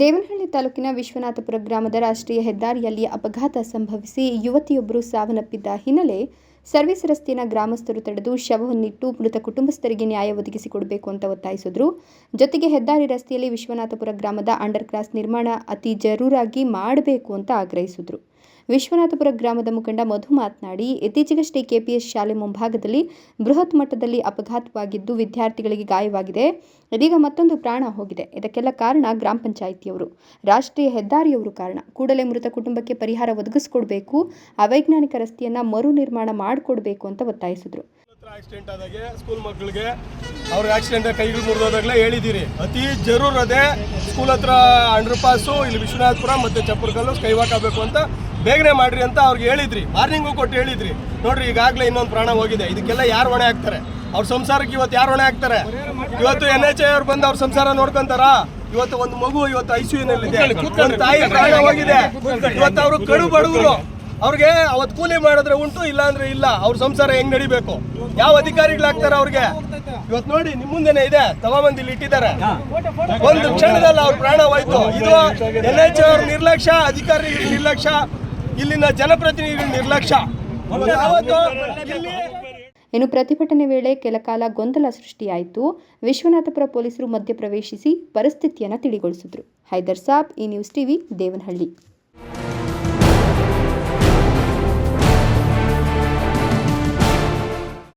ದೇವನಹಳ್ಳಿ ತಾಲೂಕಿನ ವಿಶ್ವನಾಥಪುರ ಗ್ರಾಮದ ರಾಷ್ಟ್ರೀಯ ಹೆದ್ದಾರಿಯಲ್ಲಿ ಅಪಘಾತ ಸಂಭವಿಸಿ ಯುವತಿಯೊಬ್ಬರು ಸಾವನ್ನಪ್ಪಿದ್ದ ಹಿನ್ನೆಲೆ ಸರ್ವಿಸ್ ರಸ್ತೆಯ ಗ್ರಾಮಸ್ಥರು ತಡೆದು ಶವವನ್ನಿಟ್ಟು ಮೃತ ಕುಟುಂಬಸ್ಥರಿಗೆ ನ್ಯಾಯ ಒದಗಿಸಿಕೊಡಬೇಕು ಅಂತ ಒತ್ತಾಯಿಸಿದ್ರು. ಜೊತೆಗೆ ಹೆದ್ದಾರಿ ರಸ್ತೆಯಲ್ಲಿ ವಿಶ್ವನಾಥಪುರ ಗ್ರಾಮದ ಅಂಡರ್ ಕ್ರಾಸ್ ನಿರ್ಮಾಣ ಅತಿ ಜರೂರಾಗಿ ಮಾಡಬೇಕು ಅಂತ ಆಗ್ರಹಿಸಿದ್ರು. ವಿಶ್ವನಾಥಪುರ ಗ್ರಾಮದ ಮುಖಂಡ ಮಧು ಮಾತನಾಡಿ, ಇತ್ತೀಚೆಗಷ್ಟೇ ಕೆಪಿಎಸ್ ಶಾಲೆ ಮುಂಭಾಗದಲ್ಲಿ ಬೃಹತ್ ಮಟ್ಟದಲ್ಲಿ ಅಪಘಾತವಾಗಿದ್ದು ವಿದ್ಯಾರ್ಥಿಗಳಿಗೆ ಗಾಯವಾಗಿದೆ. ಇದೀಗ ಮತ್ತೊಂದು ಪ್ರಾಣ ಹೋಗಿದೆ. ಇದಕ್ಕೆಲ್ಲ ಕಾರಣ ಗ್ರಾಮ ಪಂಚಾಯಿತಿಯವರು. ರಾಷ್ಟ್ರೀಯ ಹೆದ್ದಾರಿಯವರು ಕಾರಣ. ಕೂಡಲೇ ಮೃತ ಕುಟುಂಬಕ್ಕೆ ಪರಿಹಾರ ಒದಗಿಸಿಕೊಡಬೇಕು, ಅವೈಜ್ಞಾನಿಕ ರಸ್ತೆಯನ್ನು ಮರು ನಿರ್ಮಾಣ ಮಾಡಿಕೊಡಬೇಕು ಅಂತ ಒತ್ತಾಯಿಸಿದ್ರು. ಆಕ್ಸಿಡೆಂಟ್ ಆದಾಗೆ ಸ್ಕೂಲ್ ಮಕ್ಕಳಿಗೆ ಅವ್ರ ಆಕ್ಸಿಡೆಂಟ್ ಕೈಗಳು ಮುರಿದೋದಾಗಲೇ ಹೇಳಿದ್ದೀರಿ. ಅತಿ ಜರೂರ್ ಅದೇ ಸ್ಕೂಲ್ ಹತ್ರ ಅಂಡರ್ ಪಾಸು ಇಲ್ಲಿ ವಿಶ್ವನಾಥಪುರ ಮತ್ತೆ ಚಪ್ಪರ್ಕಲ್ಲು ವಾಕ್ ಆಗಬೇಕು ಅಂತ ಬೇಗನೆ ಮಾಡ್ರಿ ಅಂತ ಅವ್ರಿಗೆ ಹೇಳಿದ್ರಿ. ಮಾರ್ನಿಂಗು ಕೊಟ್ಟು ಹೇಳಿದ್ರಿ. ನೋಡ್ರಿ ಈಗಾಗಲೇ ಇನ್ನೊಂದು ಪ್ರಾಣ ಹೋಗಿದೆ. ಇದಕ್ಕೆಲ್ಲ ಯಾರು ಹೊಣೆ ಹಾಕ್ತಾರೆ ಅವ್ರ ಸಂಸಾರಕ್ಕೆ ಇವತ್ತು ಯಾರು ಹೊಣೆ ಹಾಕ್ತಾರೆ ಇವತ್ತು ಎನ್ ಎಚ್ ಐ ಅವ್ರು ಬಂದು ಅವ್ರ ಸಂಸಾರ ನೋಡ್ಕೊಂತಾರ? ಇವತ್ತು ಒಂದು ಮಗು ಇವತ್ತು ಐ ಸಿ ಒಂದು ತಾಯಿ ಪ್ರಾಣ ಹೋಗಿದೆ. ಇವತ್ತು ಅವರು ಕಡು ಬಡವರು. ಅವ್ರಿಗೆ ಅವತ್ತು ಕೂಲಿ ಮಾಡಿದ್ರೆ ಉಂಟು ಇಲ್ಲ ಅಂದ್ರೆ ಇಲ್ಲ. ಅವ್ರ ಸಂಸಾರ ಹೆಂಗ್ ನಡಿಬೇಕು? ಯಾವ ಅಧಿಕಾರಿಗಳಾಗ್ತಾರೆ ಅವ್ರಿಗೆ? ಇವತ್ತು ನೋಡಿ ನಿಮ್ ಮುಂದೆನೆ ಇದೆ. ತಗೊಂಬಂದು ಇಲ್ಲಿ ಇಟ್ಟಿದ್ದಾರೆ ಒಂದು ಕ್ಷಣದಲ್ಲಿ ಅವ್ರ ಪ್ರಾಣ ಹೋಯ್ತು. ಇದು ಎನ್ ಎಚ್ ಅವ್ರ ನಿರ್ಲಕ್ಷ್ಯ ಅಧಿಕಾರಿಗಳ ನಿರ್ಲಕ್ಷ್ಯ ಇಲ್ಲಿನ ಜನಪ್ರತಿನಿಧಿ ನಿರ್ಲಕ್ಷ್ಯ. ಇಲ್ಲಿ ಇನ್ನು ಪ್ರತಿಭಟನೆ ವೇಳೆ ಕೆಲಕಾಲ ಗೊಂದಲ ಸೃಷ್ಟಿಯಾಯಿತು. ವಿಶ್ವನಾಥಪುರ ಪೊಲೀಸರು ಮಧ್ಯಪ್ರವೇಶಿಸಿ ಪರಿಸ್ಥಿತಿಯನ್ನು ತಿಳಿಗೊಳಿಸಿದ್ರು. ಹೈದರ್ ಸಾಬ್ ಈ ನ್ಯೂಸ್ ಟಿವಿ ದೇವನಹಳ್ಳಿ.